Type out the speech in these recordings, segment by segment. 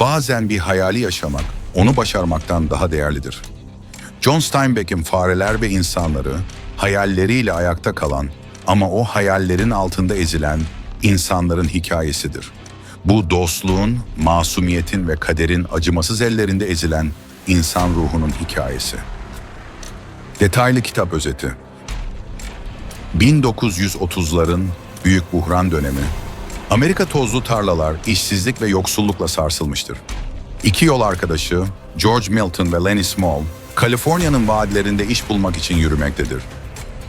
Bazen bir hayali yaşamak, onu başarmaktan daha değerlidir. John Steinbeck'in fareler ve insanları hayalleriyle ayakta kalan ama o hayallerin altında ezilen insanların hikayesidir. Bu dostluğun, masumiyetin ve kaderin acımasız ellerinde ezilen insan ruhunun hikayesi. Detaylı kitap özeti 1930'ların büyük buhran dönemi, Amerika tozlu tarlalar, işsizlik ve yoksullukla sarsılmıştır. İki yol arkadaşı George Milton ve Lenny Small, Kaliforniya'nın vadilerinde iş bulmak için yürümektedir.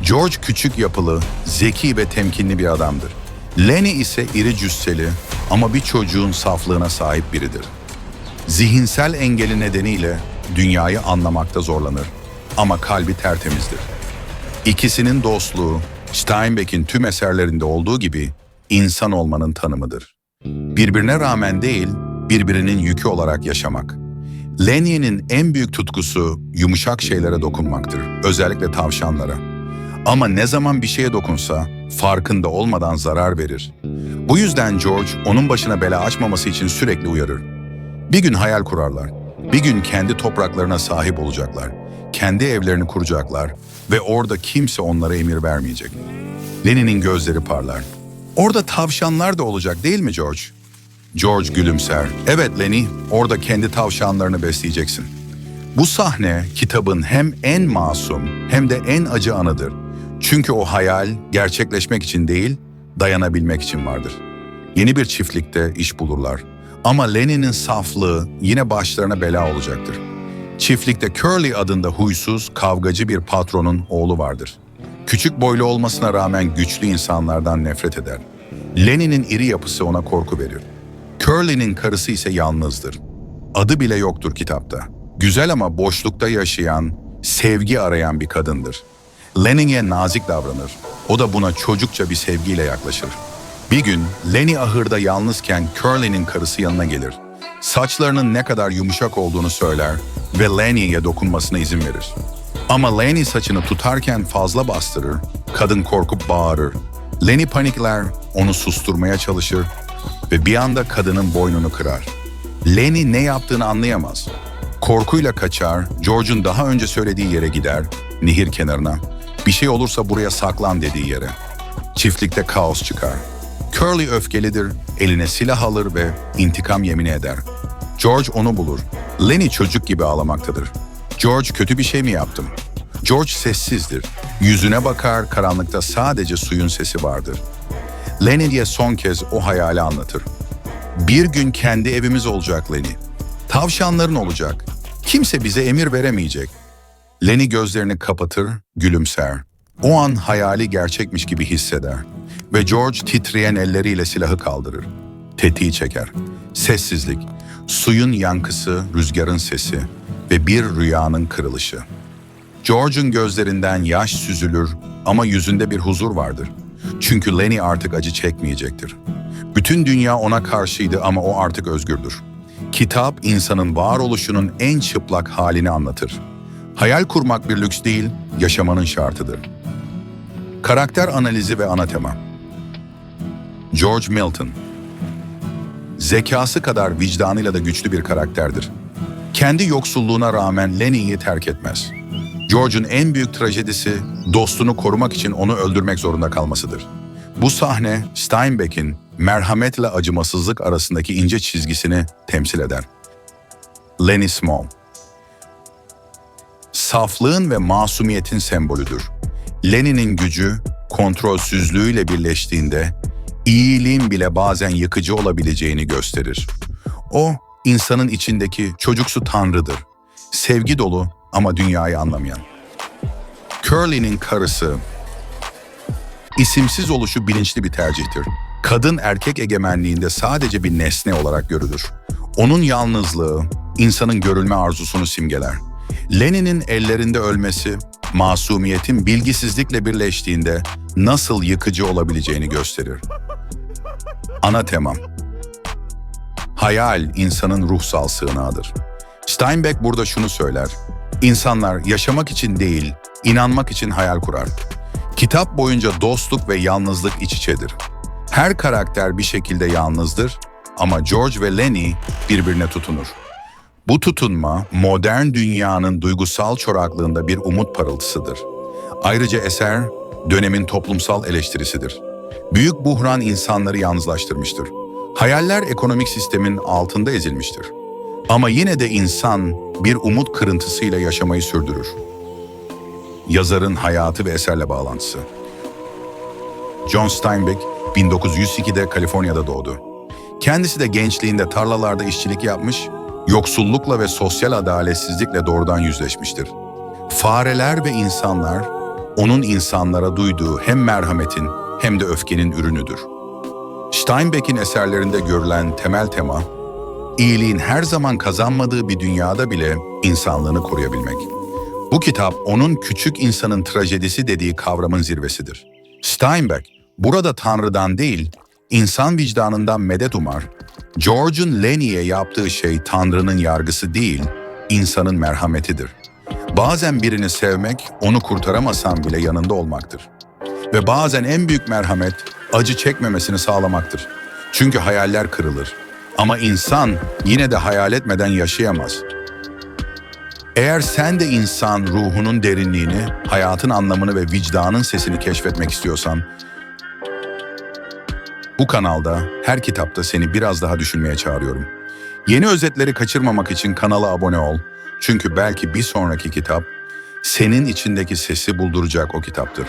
George küçük yapılı, zeki ve temkinli bir adamdır. Lenny ise iri cüsseli ama bir çocuğun saflığına sahip biridir. Zihinsel engeli nedeniyle dünyayı anlamakta zorlanır ama kalbi tertemizdir. İkisinin dostluğu, Steinbeck'in tüm eserlerinde olduğu gibi insan olmanın tanımıdır. Birbirine rağmen değil, birbirinin yükü olarak yaşamak. Lenin'in en büyük tutkusu yumuşak şeylere dokunmaktır, özellikle tavşanlara. Ama ne zaman bir şeye dokunsa farkında olmadan zarar verir. Bu yüzden George onun başına bela açmaması için sürekli uyarır. Bir gün hayal kurarlar. Bir gün kendi topraklarına sahip olacaklar. Kendi evlerini kuracaklar ve orada kimse onlara emir vermeyecek. Lenin'in gözleri parlar. Orada tavşanlar da olacak değil mi George? George gülümser. Evet Lenny, orada kendi tavşanlarını besleyeceksin. Bu sahne kitabın hem en masum hem de en acı anıdır. Çünkü o hayal gerçekleşmek için değil, dayanabilmek için vardır. Yeni bir çiftlikte iş bulurlar. Ama Lenin'in saflığı yine başlarına bela olacaktır. Çiftlikte Curly adında huysuz, kavgacı bir patronun oğlu vardır. Küçük boylu olmasına rağmen güçlü insanlardan nefret eder. Lenin'in iri yapısı ona korku verir. Curly'nin karısı ise yalnızdır. Adı bile yoktur kitapta. Güzel ama boşlukta yaşayan, sevgi arayan bir kadındır. Lenin'e nazik davranır. O da buna çocukça bir sevgiyle yaklaşır. Bir gün Lenny ahırda yalnızken Curly'nin karısı yanına gelir. Saçlarının ne kadar yumuşak olduğunu söyler ve Lenny'ye dokunmasına izin verir. Ama Lenny saçını tutarken fazla bastırır, kadın korkup bağırır. Lenny panikler, onu susturmaya çalışır ve bir anda kadının boynunu kırar. Lenny ne yaptığını anlayamaz. Korkuyla kaçar, George'un daha önce söylediği yere gider, nehir kenarına. Bir şey olursa buraya saklan dediği yere. Çiftlikte kaos çıkar. Curly öfkelidir, eline silah alır ve intikam yemini eder. George onu bulur. Lenny çocuk gibi ağlamaktadır. George kötü bir şey mi yaptım? George sessizdir. Yüzüne bakar, karanlıkta sadece suyun sesi vardır. Lenny'ye son kez o hayali anlatır. Bir gün kendi evimiz olacak Lenny. Tavşanların olacak. Kimse bize emir veremeyecek. Lenny gözlerini kapatır, gülümser. O an hayali gerçekmiş gibi hisseder. Ve George titreyen elleriyle silahı kaldırır. Tetiği çeker. Sessizlik, suyun yankısı, rüzgarın sesi ve bir rüyanın kırılışı. George'un gözlerinden yaş süzülür ama yüzünde bir huzur vardır. Çünkü Lenny artık acı çekmeyecektir. Bütün dünya ona karşıydı ama o artık özgürdür. Kitap insanın varoluşunun en çıplak halini anlatır. Hayal kurmak bir lüks değil, yaşamanın şartıdır. Karakter analizi ve ana tema. George Milton Zekası kadar vicdanıyla da güçlü bir karakterdir. Kendi yoksulluğuna rağmen Lenin'i terk etmez. George'un en büyük trajedisi dostunu korumak için onu öldürmek zorunda kalmasıdır. Bu sahne Steinbeck'in merhametle acımasızlık arasındaki ince çizgisini temsil eder. Lenny Small Saflığın ve masumiyetin sembolüdür. Lenin'in gücü kontrolsüzlüğüyle birleştiğinde iyiliğin bile bazen yıkıcı olabileceğini gösterir. O, insanın içindeki çocuksu tanrıdır. Sevgi dolu ama dünyayı anlamayan. Curly'nin karısı, isimsiz oluşu bilinçli bir tercihtir. Kadın erkek egemenliğinde sadece bir nesne olarak görülür. Onun yalnızlığı, insanın görülme arzusunu simgeler. Lenin'in ellerinde ölmesi, masumiyetin bilgisizlikle birleştiğinde nasıl yıkıcı olabileceğini gösterir. Ana temam Hayal insanın ruhsal sığınağıdır. Steinbeck burada şunu söyler. İnsanlar yaşamak için değil, inanmak için hayal kurar. Kitap boyunca dostluk ve yalnızlık iç içedir. Her karakter bir şekilde yalnızdır ama George ve Lenny birbirine tutunur. Bu tutunma modern dünyanın duygusal çoraklığında bir umut parıltısıdır. Ayrıca eser dönemin toplumsal eleştirisidir. Büyük buhran insanları yalnızlaştırmıştır. Hayaller ekonomik sistemin altında ezilmiştir. Ama yine de insan bir umut kırıntısıyla yaşamayı sürdürür. Yazarın hayatı ve eserle bağlantısı. John Steinbeck 1902'de Kaliforniya'da doğdu. Kendisi de gençliğinde tarlalarda işçilik yapmış, yoksullukla ve sosyal adaletsizlikle doğrudan yüzleşmiştir. Fareler ve insanlar onun insanlara duyduğu hem merhametin hem de öfkenin ürünüdür. Steinbeck'in eserlerinde görülen temel tema, iyiliğin her zaman kazanmadığı bir dünyada bile insanlığını koruyabilmek. Bu kitap onun küçük insanın trajedisi dediği kavramın zirvesidir. Steinbeck, burada Tanrı'dan değil, insan vicdanından medet umar, George'un Lenny'e yaptığı şey Tanrı'nın yargısı değil, insanın merhametidir. Bazen birini sevmek, onu kurtaramasan bile yanında olmaktır. Ve bazen en büyük merhamet, acı çekmemesini sağlamaktır. Çünkü hayaller kırılır. Ama insan yine de hayal etmeden yaşayamaz. Eğer sen de insan ruhunun derinliğini, hayatın anlamını ve vicdanın sesini keşfetmek istiyorsan, bu kanalda her kitapta seni biraz daha düşünmeye çağırıyorum. Yeni özetleri kaçırmamak için kanala abone ol. Çünkü belki bir sonraki kitap senin içindeki sesi bulduracak o kitaptır.